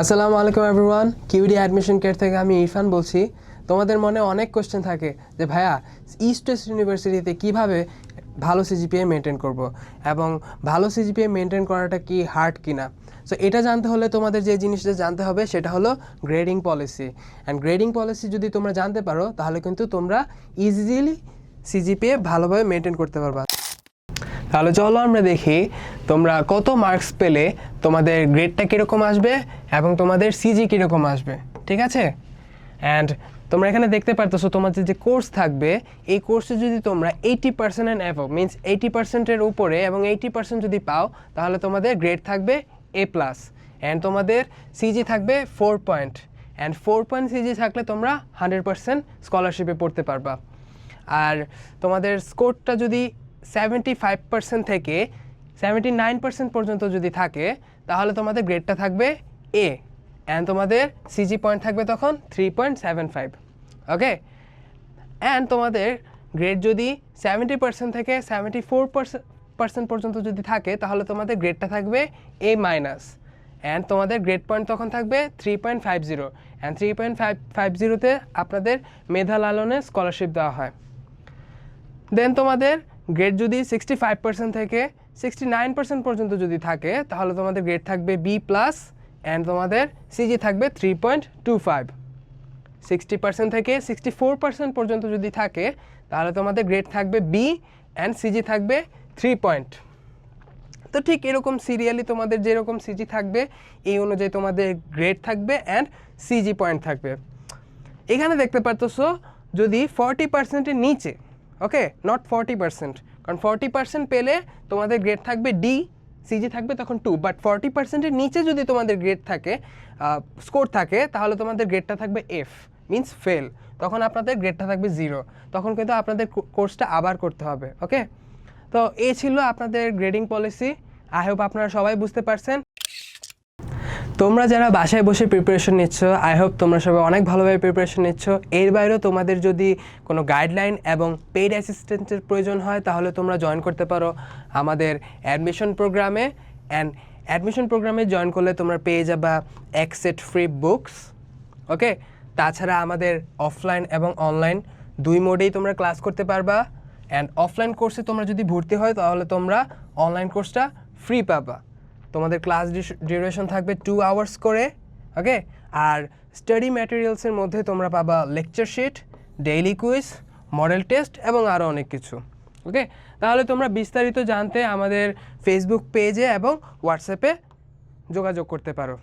আসসালামু আলাইকুম everyone QD admission care থেকে আমি ইরফান বলছি। তোমাদের মনে অনেক কোশ্চেন থাকে যে, ভাইয়া ইস্ট ওয়েস্ট ইউনিভার্সিটিতে কীভাবে ভালো সিজিপিএ মেনটেন করব? এবং ভালো সিজিপিএ মেনটেন করাটা কি হার্ড কিনা? সো এটা জানতে হলে তোমাদের যে জিনিসটা জানতে হবে, সেটা হলো grading policy and grading policy যদি তোমরা জানতে পারো, তাহলে কিন্তু তোমরা ইজিলি সিজিপিএ ভালোভাবে মেনটেন করতে পারবা। তাহলে চলো আমরা দেখি তোমরা কত মার্কস পেলে তোমাদের গ্রেডটা কীরকম আসবে এবং তোমাদের সিজি কীরকম আসবে, ঠিক আছে? অ্যান্ড তোমরা এখানে দেখতে পারতেছো তোমাদের যে কোর্স থাকবে, এই কোর্সে যদি তোমরা eighty percent and above means eighty পার্সেন্টের উপরে এবং এইটি পার্সেন্ট যদি পাও, তাহলে তোমাদের গ্রেড থাকবে এ প্লাস অ্যান্ড তোমাদের সিজি থাকবে four point and four point CG থাকলে তোমরা হান্ড্রেড পার্সেন্ট স্কলারশিপে পড়তে পারবা। আর তোমাদের স্কোরটা যদি সেভেন্টি ফাইভ পার্সেন্ট থেকে সেভেন্টি নাইন পার্সেন্ট পর্যন্ত যদি থাকে, তাহলে তোমাদের গ্রেডটা থাকবে এ অ্যান্ড তোমাদের সিজি পয়েন্ট থাকবে তখন three point seven five okay and তোমাদের গ্রেড যদি সেভেন্টি পার্সেন্ট থেকে সেভেন্টি ফোর পার্সেন্ট পর্যন্ত যদি থাকে, তাহলে তোমাদের গ্রেডটা থাকবে এ মাইনাস অ্যান্ড তোমাদের গ্রেড পয়েন্ট তখন থাকবে three point five zero and three point five five জিরোতে আপনাদের মেধা লালনে স্কলারশিপ দেওয়া হয়। দেন তোমাদের গ্রেড যদি সিক্সটি ফাইভ পার্সেন্ট থেকে সিক্সটি নাইন পার্সেন্ট পর্যন্ত যদি থাকে, তাহলে তোমাদের গ্রেড থাকবে বি প্লাস অ্যান্ড তোমাদের সিজি থাকবে three point two five sixty percent থেকে সিক্সটি ফোর পার্সেন্ট পর্যন্ত যদি থাকে, তাহলে তোমাদের গ্রেড থাকবে বি অ্যান্ড সিজি থাকবে থ্রি পয়েন্ট তো ঠিক এরকম সিরিয়ালি তোমাদের যেরকম সিজি থাকবে, এই অনুযায়ী তোমাদের গ্রেড থাকবে অ্যান্ড সিজি পয়েন্ট থাকবে। এখানে দেখতে পারতেছো, যদি ফর্টি পার্সেন্টের নিচে ওকে নট ফর্টি পার্সেন্ট কারণ ফর্টি পার্সেন্ট পেলে তোমাদের গ্রেড থাকবে ডি সিজি থাকবে তখন টু বাট ফর্টি পার্সেন্টের নিচে যদি তোমাদের গ্রেড থাকে স্কোর থাকে, তাহলে তোমাদের গ্রেডটা থাকবে এফ মিন্স ফেল তখন আপনাদের গ্রেডটা থাকবে জিরো তখন কিন্তু আপনাদের কোর্সটা আবার করতে হবে ওকে তো এই ছিল আপনাদের গ্রেডিং পলিসি আই হোপ আপনারা সবাই বুঝতে পারছেন। তোমরা যারা বাসায় বসে প্রিপারেশন নিচ্ছ আই হোপ তোমরা সবাই অনেক ভালোভাবে প্রিপারেশন নিচ্ছ। এর বাইরেও তোমাদের যদি কোনো গাইডলাইন এবং পেইড অ্যাসিস্ট্যান্টের প্রয়োজন হয়, তাহলে তোমরা জয়েন করতে পারো আমাদের অ্যাডমিশন প্রোগ্রামে অ্যান্ড অ্যাডমিশন প্রোগ্রামে জয়েন করলে তোমরা পেয়ে যাবা এক ফ্রি বুকস ওকে তাছাড়া আমাদের অফলাইন এবং অনলাইন দুই মোডেই তোমরা ক্লাস করতে পারবা। অ্যান্ড অফলাইন কোর্সে তোমরা যদি ভর্তি হয়, তাহলে তোমরা অনলাইন কোর্সটা ফ্রি পাবা। তোমাদের ক্লাস ডিউরেশন থাকবে টু আওয়ার্স করে ওকে আর স্টাডি ম্যাটেরিয়ালসের মধ্যে তোমরা পাবা lecture sheet daily quiz model test এবং আরও অনেক কিছু ওকে তাহলে তোমরা বিস্তারিত জানতে আমাদের ফেসবুক পেজে এবং হোয়াটসঅ্যাপে যোগাযোগ করতে পারো।